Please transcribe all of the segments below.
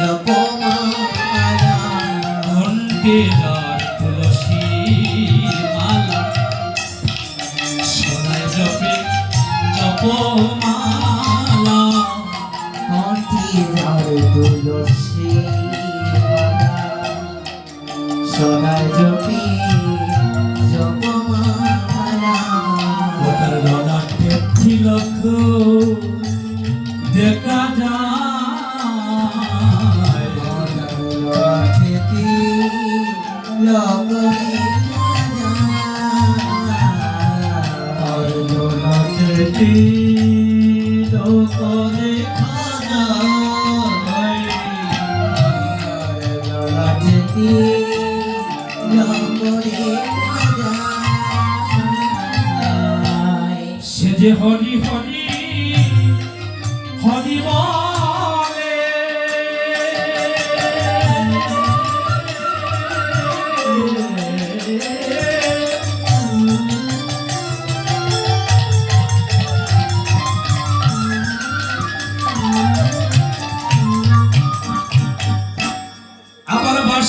জপমালা ঘন্টেদার তুলসী মালা। সোনায় জপে জপমালা সোনার জপি সে যে হরি হরি হরি বলে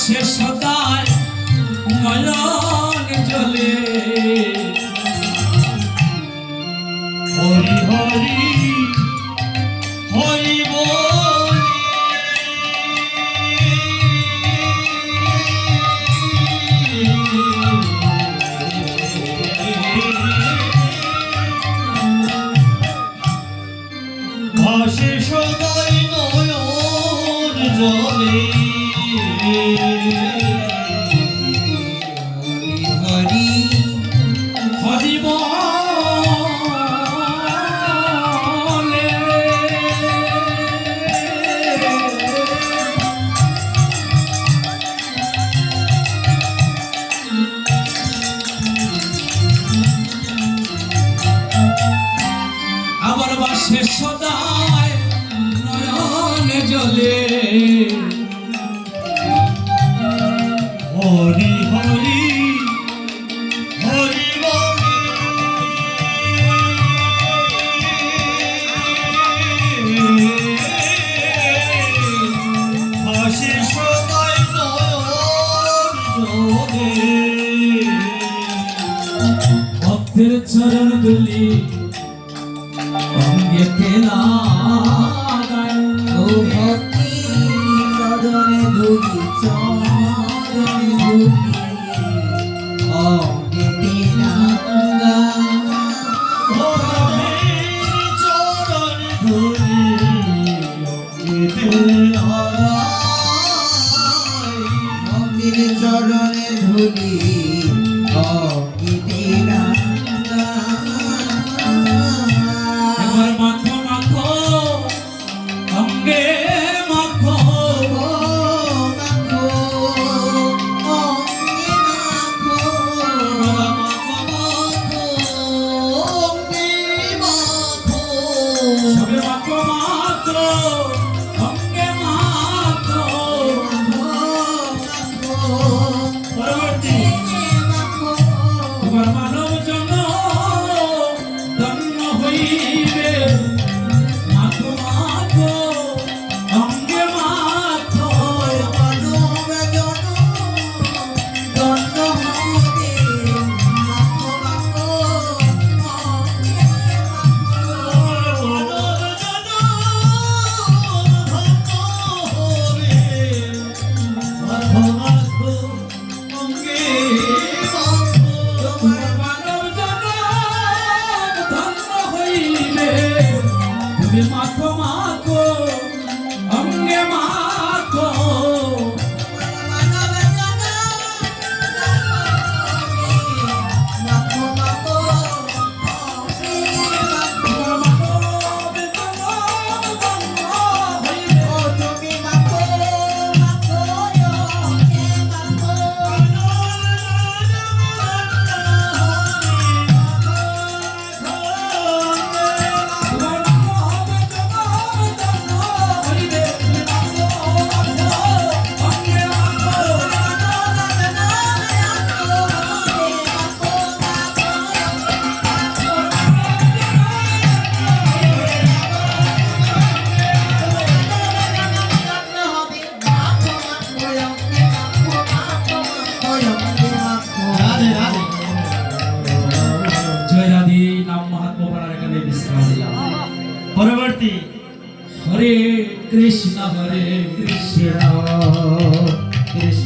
বাসে সদায় মলন জলে হরি হরি হরি বলি। সদায় নয়নে জলে চরণ দুলি অঙ্গেতে লাগায় ও ভক্তি চরণে ধুলি চরণে ধুলি অঙ্গেতে নাঙ্গা চরণ ধুলি অঙ্গেতে মন্দির চরণে ধুলি অঙ্গেতে নাঙ্গা সবে মাখো Bill Mark Roma. পরবর্তী হরে কৃষ্ণ হরে কৃষ্ণ কৃষ্ণ।